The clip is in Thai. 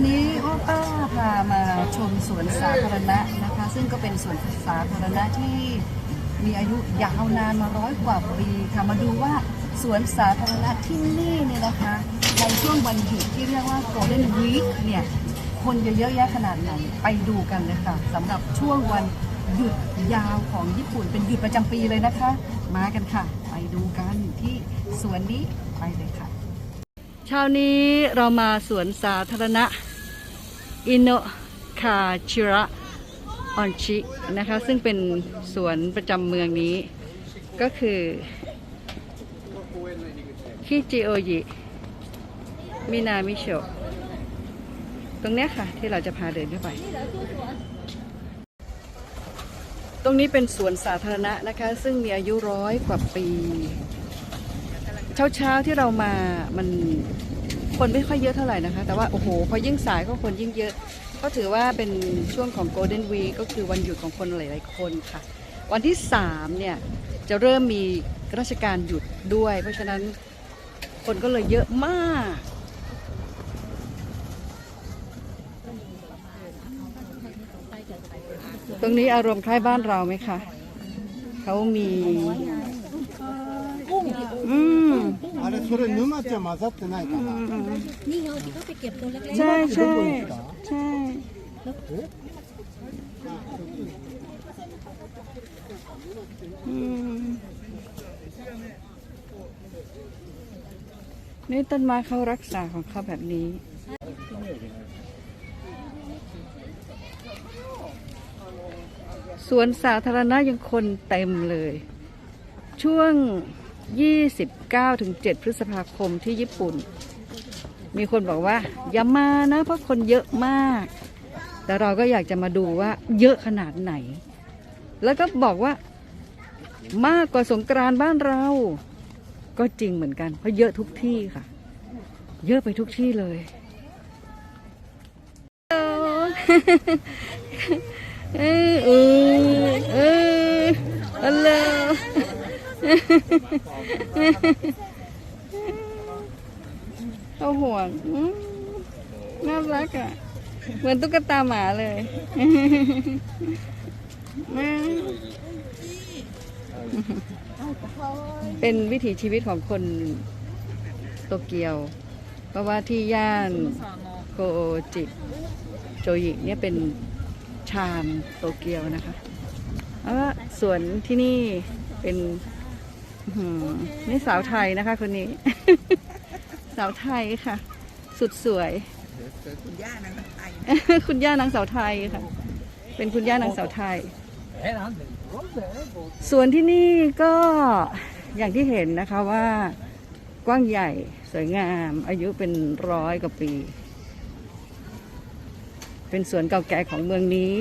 วันนี้โอป้าพามาชมสวนสาธารณะนะคะ ซึ่งก็เป็นสวนสาธารณะที่มีอายุยาวนานมาร้อยกว่าปีค่ะมาดูว่าสวนสาธารณะที่นี่เนี่ยนะคะ ในช่วงวันหยุดที่เรียกว่า Golden Week เนี่ย คนจะเยอะแยะขนาดไหน ไปดูกันเลยค่ะสำหรับช่วงวันหยุดยาวของญี่ปุ่น เป็นหยุดประจำปีเลยนะคะ มากันค่ะ ไปดูกันที่สวนนี้ไปเลยค่ะเช้านี้เรามาสวนสาธารณะ อินโนคาชิระออนชินะคะ ซึ่งเป็นสวนประจำเมืองนี้ ก็คือคิจิโอยิมินามิโชตรงเนี้ยค่ะ ที่เราจะพาเดินเข้าไป ตรงนี้เป็นสวนสาธารณะนะคะ ซึ่งมีอายุร้อยกว่าปี เช้าๆที่เรามามัน คนไม่ค่อยเยอะเท่าไหร่นะคะ แต่ว่าโอ้โหพอยิ่งสายก็คนยิ่งเยอะ ก็ถือว่าเป็นช่วงของ Golden Week ก็คือวันหยุดของคนหลาย ๆ คนค่ะ วันที่3เนี่ยจะเริ่มมีราชการหยุดด้วย เพราะฉะนั้นคนก็เลยเยอะมากตรงนี้อารมณ์คล้ายบ้านเราไหมคะ เขามี อืมあれそれ沼ちゃん混ざってないかな นี่เขาที่เขาไปเก็บตัวเล็ก ใช่ใช่ใช่ อืมนี่ต้นไม้เขารักษาของเขาแบบนี้ สวนสาธารณะยังคนเต็มเลย ช่วง 29ถึง7พฤษภาคมที่ญี่ปุ่น มีคนบอกว่า อย่ามานะเพราะคนเยอะมาก แต่เราก็อยากจะมาดูว่าเยอะขนาดไหน แล้วก็บอกว่ามากกว่าสงกรานบ้านเรา ก็จริงเหมือนกันเพราะเยอะทุกที่ค่ะ เยอะไปทุกที่เลยเออเออเออฮัลโหล เขาห่วงน่ารักอะ เหมือนตุ๊กตาหมาเลยเป็นวิถีชีวิตของคนโตเกียว เพราะว่าที่ย่านโกจิโจยิเนี่ยเป็นชามโตเกียวนะคะแล้วสวนที่นี่เป็น นี่สาวไทยนะคะคนนี้ สาวไทยค่ะ สุดสวยคุณย่านางสาวไทยคุณย่านางสาวไทยค่ะ เป็นคุณย่านางสาวไทย ส่วนที่นี่ก็อย่างที่เห็นนะคะว่ากว้างใหญ่สวยงาม อายุเป็นร้อยกว่าปี เป็นสวนเก่าแก่ของเมืองนี้